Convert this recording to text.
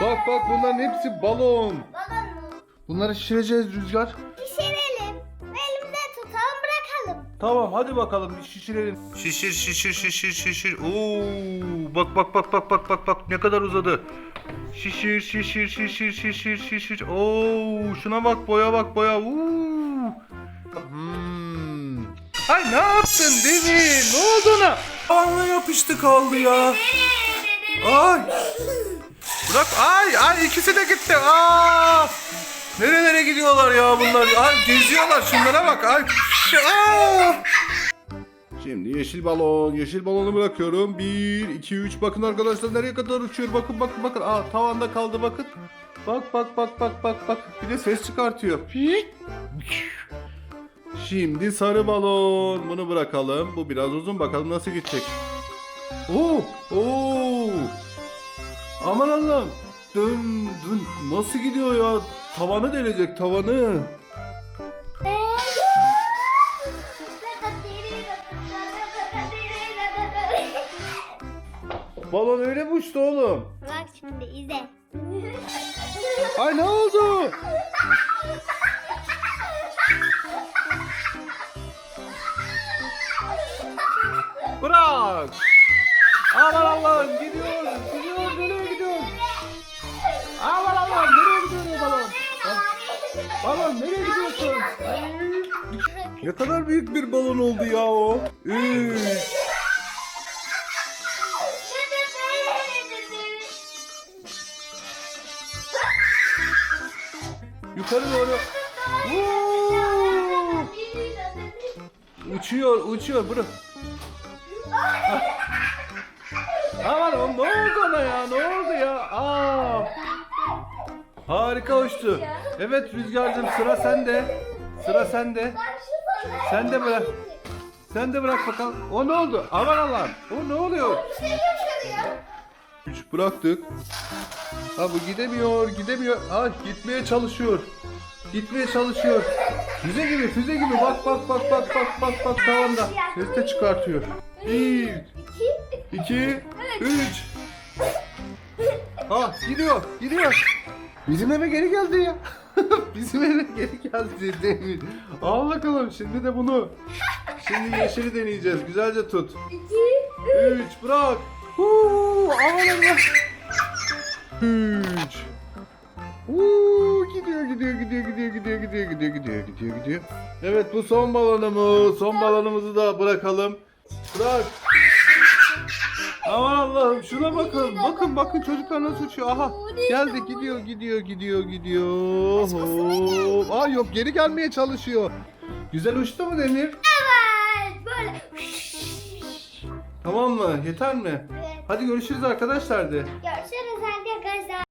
Bak bak bunların hepsi balon. Balon mu? Bunları şişireceğiz Rüzgar. Pişirelim. Elimde tutalım bırakalım. Tamam hadi bakalım bir şişirelim. Şişir şişir şişir şişir. Oo bak bak bak bak bak bak bak ne kadar uzadı. Şişir şişir şişir şişir şişir. Oo şuna bak boya bak boya. Oo. Hmm. Ay ne yaptın Demir? Ne oldu ona? Ağına yapıştı kaldı ya. Ay. Bırak ay ay ikisi de gitti. Aa! Nerelere gidiyorlar ya bunlar? Ay geziyorlar şunlara bak. Ay. Aa! Şimdi yeşil balon, yeşil balonu bırakıyorum. 1, 2, 3. Bakın arkadaşlar nereye kadar uçuyor. Bakın bakın bakın. Aa tavanda kaldı bakın. Bak bak bak bak bak bak. Bir de ses çıkartıyor. Şimdi sarı balon. Bunu bırakalım. Bu biraz uzun. Bakalım nasıl gidecek. Oo! Oo! Aman Allah'ım. Dön dön. Nasıl gidiyor ya? Tavanı delecek tavanı. Balon öyle mi uçtu oğlum? Bak şimdi izle. Ay ne oldu? Bırak. Aman Allah'ım gidiyor. Gidiyor nereye gidiyor? Aman Allah'ım nereye gidiyor o balon? Balon nereye gidiyorsun? Ne kadar büyük bir balon oldu ya o. Üç. Yukarı doğru. Woo! Uçuyor, uçuyor. Bırak. Ya? Ne oldu ya? Aa! Harika uçtu. Evet Rüzgar'cığım sıra sende. Sıra sende. Sen de bırak. Sen de bırak bakalım. O ne oldu? Aman Allah'ım. O ne oluyor? Üç bıraktık. Ha bu gidemiyor, gidemiyor. Ha gitmeye çalışıyor. Gitmeye çalışıyor. Füze gibi, füze gibi. Bak bak bak bak bak bak bak tavanda. Ses de çıkartıyor. Bir, iki, üç. Ha gidiyor, gidiyor. Bizim eve geri geldi ya. Bizim eve geri geldi Demir. Al bakalım şimdi de bunu. Şimdi yeşili deneyeceğiz. Güzelce tut. Üç bırak. Huu, aman Allah. Üç. Uuu gidiyor gidiyor gidiyor gidiyor gidiyor gidiyor gidiyor gidiyor gidiyor gidiyor. Evet bu son balonumuz. Son balonumuzu da bırakalım. Bırak. Aman Allah'ım şuna bakın. Bakın bakın çocuklar nasıl uçuyor. Aha geldi gidiyor gidiyor gidiyor gidiyor. Hop. Aa yok geri gelmeye çalışıyor. Güzel uçtu mu Demir? Evet böyle. Tamam mı? Yeter mi? Evet. Hadi görüşürüz arkadaşlar de.